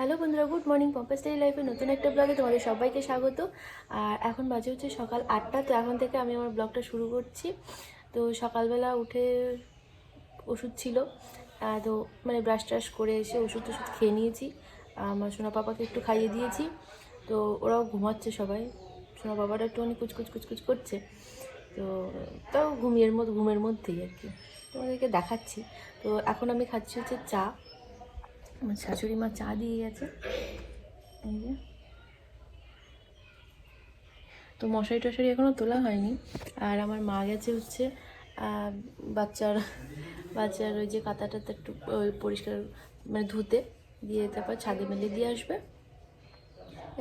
Hello বন্ধুরা, good morning. পম্পাস daily লাইফে নতুন একটা ব্লগে তোমাদের সবাইকে স্বাগত। আর এখন বাজে হচ্ছে সকাল আটটা, তো এখন থেকে আমি আমার ব্লগটা শুরু করছি। তো সকালবেলা উঠে ওষুধ ছিল তো মানে ব্রাশ ট্রাশ করে এসে ওষুধ টষুধ খেয়ে নিয়েছি। আমার সোনা পাপাকে একটু খাইয়ে দিয়েছি। তো ওরাও ঘুমাচ্ছে সবাই। সোনা বাবাটা একটুখানি কুচকুচ কুচকুচ করছে। তো তাও ঘুমিয়ে মধ্যে, ঘুমের মধ্যেই আর কি। তোমাদেরকে দেখাচ্ছি। তো এখন আমি খাচ্ছি হচ্ছে চা। আমার শাশুড়ি মা চা দিয়ে গেছে। এই যে। তো মশারি টশারি এখনও তোলা হয়নি। আর আমার মা গেছে হচ্ছে বাচ্চার বাচ্চার ওই যে কাঁথা টাতা একটু পরিষ্কার মানে ধুতে দিয়ে তারপর ছাদে মেলে দিয়ে আসবে।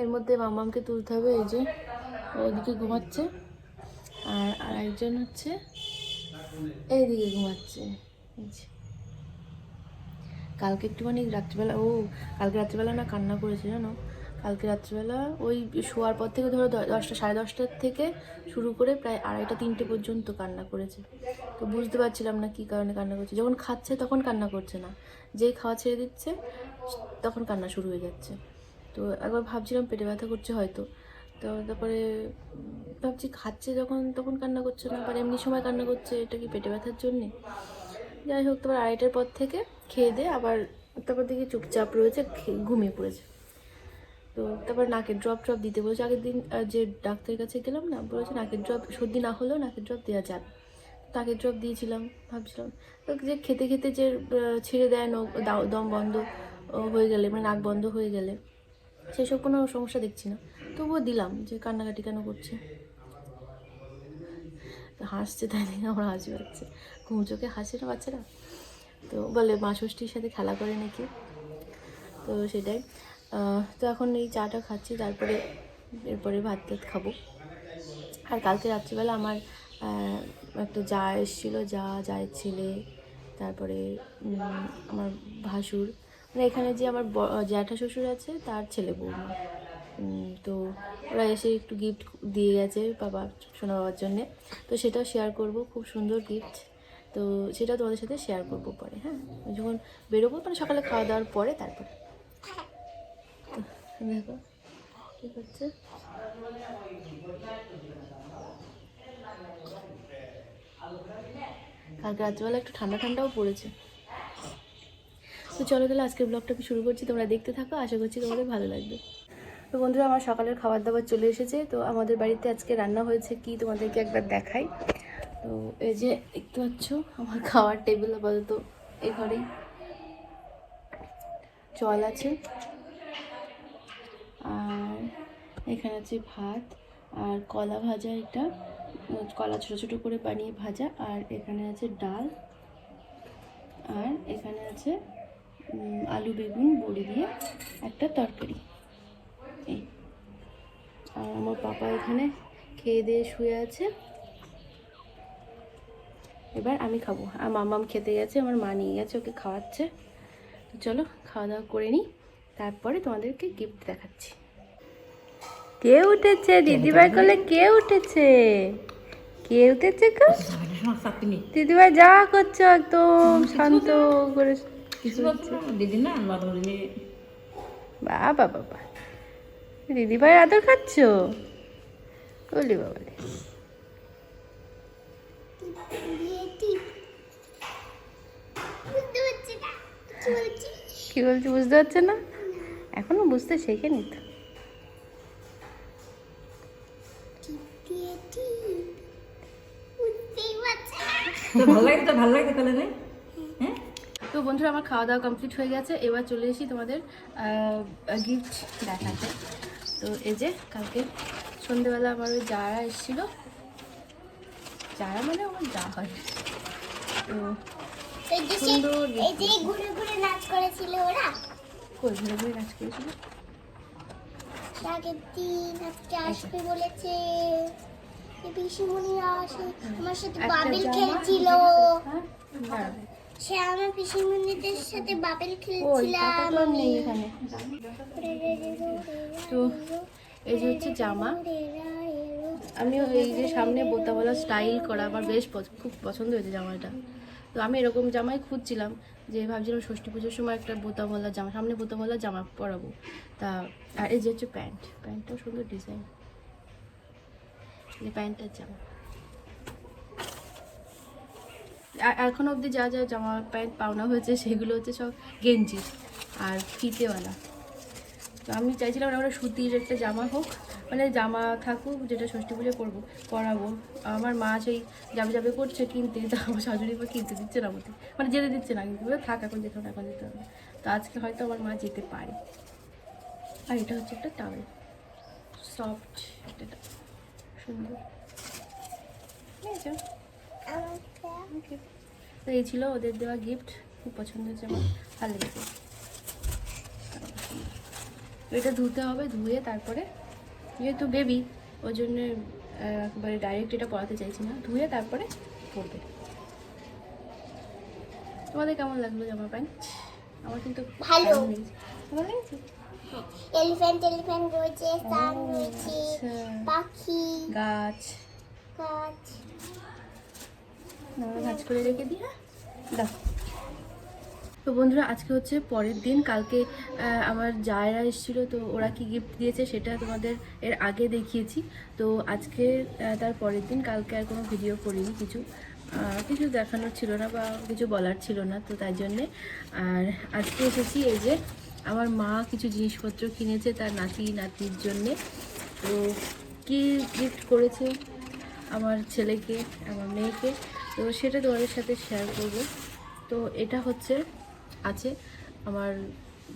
এর মধ্যে মামামকে তুলতে হবে, এই যে ওইদিকে ঘুমাচ্ছে। আর আরেকজন হচ্ছে, এইদিকে ঘুমাচ্ছে। এই যে। কালকে একটুখানি রাত্রিবেলা, ও কালকে রাত্রিবেলা না কান্না করেছে জানো? কালকে রাত্রিবেলা ওই শোয়ার পর থেকে ধরো দশটা, সাড়ে দশটার থেকে শুরু করে প্রায় আড়াইটা, তিনটে পর্যন্ত কান্না করেছে। তো বুঝতে পারছিলাম না কী কারণে কান্না করছে। যখন খাচ্ছে তখন কান্না করছে না। যেই খাওয়া ছেড়ে দিচ্ছে, তখন কান্না শুরু হয়ে যাচ্ছে। তো একবার ভাবছিলাম পেটে ব্যথা করছে হয়তো। তো তারপরে ভাবছি খাচ্ছে যখন, তখন কান্না করছে না। এমনি সময় কান্না করছে, এটা কি পেটে ব্যথার জন্যে? যাই হোক, তারপর আড়াইটার পর থেকে খেয়ে দিয়ে আবার তারপর দেখি চুপচাপ রয়েছে ঘুমিয়ে পড়েছে। তো তারপর নাকের ড্রপ ট্রপ দিতে বলেছে। আগের দিন যে ডাক্তারের কাছে গেলাম না, বলেছে নাকের ড্রপ সর্দি না হলেও নাকের ড্রপ দেওয়া যাবে। নাকের ড্রপ দিয়েছিলাম, ভাবছিলাম। যে খেতে খেতে যে ছেড়ে দেয় দম বন্ধ হয়ে গেলে মানে নাক বন্ধ হয়ে গেলে, সেসব কোনো সমস্যা দেখছি না। তবুও দিলাম যে কান্নাকাটি কেন করছে? হাসছে তাই দেখে আমার হাসি পাচ্ছে। ঘুম চোখে হাসে না বাচ্চারা? তো বলে মা ষষ্ঠীর সাথে খেলা করে নাকি? তো সেটাই। তো এখন এই চাটা খাচ্ছি তারপরে এরপরে ভাত টাত খাব। আর কালকে রাত্রিবেলা আমার একটা যা এসেছিল যা জায়ের ছেলে তারপরে আমার ভাসুর মানে এখানে যে আমার জ্যাঠা শ্বশুর আছে তার ছেলে বৌমা। উম, তো ওরা এসে একটু গিফট দিয়ে গেছে বাবা সোনা বাবার জন্যে। তো সেটাও শেয়ার করব খুব সুন্দর গিফট তো সেটাও তোমাদের সাথে শেয়ার করব পরে হ্যাঁ? যখন বেরোবো মানে সকালে খাওয়া দাওয়ার পরে তারপরে। দেখো কী করছে? কালকে রাত্রিবেলা একটু ঠান্ডা ঠান্ডাও পড়েছে। তো চলো তাহলে আজকের ব্লগটা আমি শুরু করছি তোমরা দেখতে থাকো আশা করছি তোমাদের ভালো লাগবে। তো বন্ধুরা আমার সকালের খাবার দাবার চলে এসেছে তো আমাদের বাড়িতে আজকে রান্না হয়েছে কি তোমাদেরকে একবার দেখাই। তো এই যে দেখতে পাচ্ছ, আমার খাওয়ার টেবিল আপাতত এ ঘরেই। জল আছে। আর এখানে আছে ভাত, আর কলা ভাজা এটা কলা ছোটো ছোটো করে বানিয়ে ভাজা, আর এখানে আছে ডাল, আর এখানে আছে আলু বেগুন, বড়ি দিয়ে একটা তরকারি। এই। আর আমার পাপা এখানে খেয়ে দিয়ে শুয়ে আছে। এবার আমি খাব। আর মামাম খেতে গেছে আমার মা নিয়ে গেছে ওকে খাওয়াচ্ছে। তো চলো খাওয়া দাওয়া করে নিই। তারপরে তোমাদেরকে গিফট দেখাচ্ছি। কে উঠেছে? দিদিভাই করলে কে উঠেছে? কে উঠেছে দিদিভাই যা করছ একদম শান্ত করে বাবা বাবা দিদিভাই আদর খাচ্ছ? বলি বাবা। কি বলছি বুঝতে পারছে না? এখনও বুঝতে শেখেনি তো। তো ভালো লাগে তাহলে রে হ্যাঁ? তো বন্ধুরা আমার খাওয়া দাওয়া কমপ্লিট হয়ে গেছে। এবার চলে এসি তোমাদের গিফট দেখাতে। তো এই যে কালকে সন্ধেবেলা আমার ওই যারা এসেছিল যারা মানে আমার যা হয় তো সুন্দর ঘুরে ঘুরে নাচ করেছিল ওরা কই ঘুরে ঘুরে নাচ করেছিল আগের দিন আজকে আসবে বলেছে পিসিমণিরা আসে আমার সাথে বাবেল খেলছিল হ্যাঁ সে আমার পিসিমণিদের সাথে বাবেল খেলছিলাম নেই তো এই যে হচ্ছে জামা আমি এই যে সামনে বোতামওয়ালা স্টাইল করা আমার বেশ খুব পছন্দ হয়েছে জামাটা। তো আমি এরকম জামাই খুঁজছিলাম যে ভাবছিলাম ষষ্ঠী পুজোর সময় একটা বোতামওয়ালা জামা, সামনে বোতামওয়ালা জামা পরাবো। তা, আর এই যে হচ্ছে প্যান্ট, প্যান্টটাও সুন্দর ডিজাইন এই প্যান্টের জামা। আর এখন অবধি যা যা জামা প্যান্ট পাওনা হয়েছে, সেগুলো হচ্ছে সব গেঞ্জি আর ফিতেওয়ালা। আমি চাইছিলাম আমরা সুতির একটা জামা হোক মানে জামা থাকুক যেটা ষষ্ঠী পুজো করব পরাবো। আমার মা সেই যাবে যাবে করছে কিনতে তো আমার শাশুড়ি মা কিনতে দিচ্ছে না আমাকে। মানে যেতে দিচ্ছে না কিন্তু থাক এখন যেতে হবে এখন যেতে হবে। তো আজকে হয়তো আমার মা যেতে পারে। আর এটা হচ্ছে একটা টাওয়েল। সফট এটা সুন্দর। তো এই ছিল ওদের দেওয়া গিফট খুব পছন্দ হয়েছে আমার ভালো লেগেছে। এটা ধুতে হবে ধুয়ে তারপরে যেহেতু বেবি ওই জন্য একবারে ডাইরেক্ট এটা পড়াতে চাইছি না। ধুয়ে তারপরে পড়বে। তোমাদের কেমন লাগল জামা প্যান্ট? আমার কিন্তু ভালো। দারুণ লেগেছে। ভালো লেগেছে? এলিফ্যান্ট এলিফ্যান্ট রয়েছে সান রয়েছে আচ্ছা। পাখি গাছ। গাছ। করে রেখে দিই হ্যাঁ? দাও তো বন্ধুরা, আজকে হচ্ছে পরের দিন। কালকে আমার জায়রা এসেছিল, তো ওরা কি গিফট দিয়েছে সেটা তোমাদের এর আগে দেখিয়েছি। তো আজকে তার পরের দিন। কালকে আর কোনো ভিডিও করিনি, কিছু কিছু দেখানোর ছিল না বা কিছু বলার ছিল না, তো তাই জন্যে। আর আজকে এসেছি এই যে আমার মা কিছু জিনিসপত্র কিনেছে তার নাতি, নাতির জন্যে। তো কি গিফট করেছে আমার ছেলেকে, আমার মেয়েকে, তো সেটা তোমাদের সাথে শেয়ার করব। তো এটা হচ্ছে আছে আমার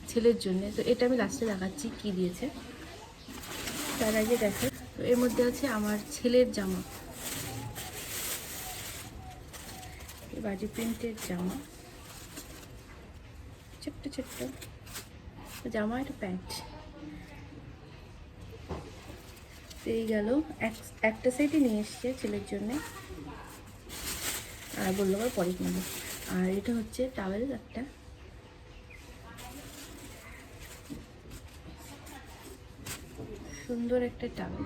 ছেলের জন্য। তো এটা আমি লাস্টে দেখাচ্ছি কি দিয়েছে। তার আগে দেখো, তো এর মধ্যে আছে আমার ছেলের জামা। বাজি প্রিন্টের জামা। ছোট্ট ছোট্ট। জামা একটা প্যান্ট। এই গেল। এক- একটা সাইডে নিয়ে এসছে ছেলের জন্য। আর বলল আবার পরে কিনবো আর এটা হচ্ছে টাওয়েল একটা। সুন্দর একটা টাওয়েল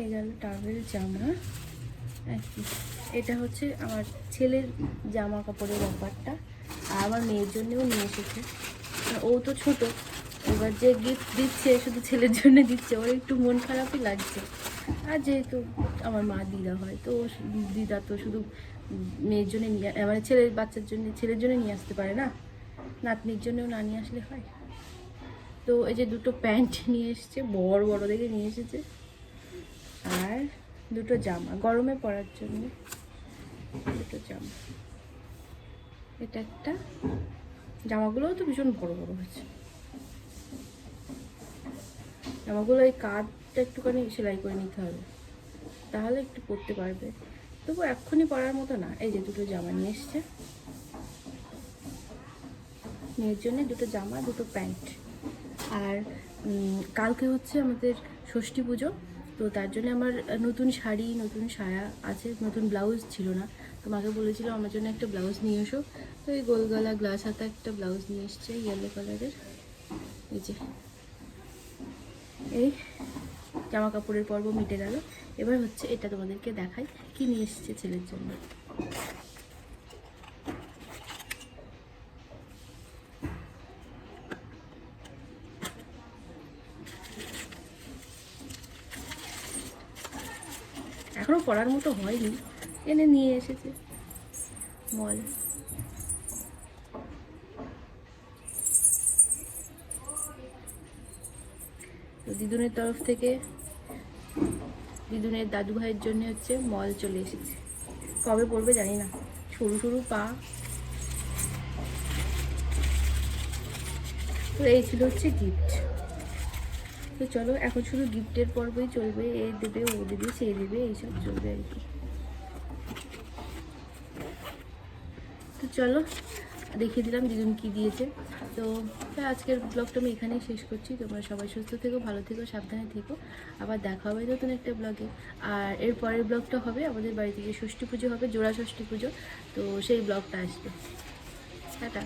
এই গেল টাওয়েল জামা। এটা হচ্ছে আমার ছেলের জামা কাপড়ের ব্যাপারটা। আর আমার মেয়ের জন্যও নিয়ে এসেছে। ও তো ছোট। এবার যে গিফট দিচ্ছে, শুধু ছেলের জন্য দিচ্ছে। ওর একটু মন খারাপই লাগছে। আর যেহেতু আমার মা দিদা হয়, তো দিদা তো শুধু মেয়ের জন্য নিয়ে মানে ছেলের বাচ্চার জন্য, ছেলের জন্য নিয়ে আসতে পারে না? নাতনির জন্যও না নিয়ে আসলে হয়। তো এই যে দুটো প্যান্ট নিয়ে এসেছে, বড় বড় দেখে নিয়ে এসেছে। আর দুটো জামা, গরমে পরার জন্য দুটো জামা। এটা একটা। জামাগুলোও তো ভীষণ বড় বড় হয়েছে। জামাগুলো এই কাঠটা একটুখানি সেলাই করে নিতে হবে। তাহলে একটু পরতে পারবে। তবু এক্ষুনি পরার মতো না। এই যে দুটো জামা নিয়ে এসছে। মেয়ের জন্য দুটো জামা, দুটো প্যান্ট। আর কালকে হচ্ছে আমাদের ষষ্ঠী পুজো, তো তার জন্য আমার নতুন শাড়ি, নতুন সায়া আছে, নতুন ব্লাউজ ছিল না। তো মাকে বলেছিল আমার জন্য একটা ব্লাউজ নিয়ে এসো। তো এই গোলগলা গ্লাস হাতা একটা ব্লাউজ নিয়ে এসছে ইয়েলো কালারের এই যে, এই জামা কাপড়ের পর্ব মিটে গেল। এবার হচ্ছে এটা তোমাদেরকে দেখাই, কি নিয়ে এসছে ছেলের জন্য। এখনও পড়ার মতো হয়নি। এনে নিয়ে এসেছে। মল তো দিদুনের তরফ থেকে দিদুনের দাদু ভাইয়ের জন্য হচ্ছে মল চলে এসেছে। কবে পড়বে জানি না। সরু সরু পা। তো এই ছিল হচ্ছে গিফট তো চলো এখন শুধু গিফটের পর্বই চলবে। এ দেবে ও দেবে সে দেবে এইসব চলবে আর কি। তো চলো দেখিয়ে দিলাম দিদুন কি দিয়েছে। তো হ্যাঁ, আজকের ব্লগটা আমি এখানেই শেষ করছি। তোমরা সবাই সুস্থ থেকো ভালো থেকো সাবধানে থেকো। আবার দেখা হবে নতুন একটা ব্লগে। আর এর পরের ব্লগটা হবে আমাদের বাড়িতে যে ষষ্ঠী পুজো হবে জোড়া ষষ্ঠী পুজো। তো সেই ব্লগটা আসবে। টাটা।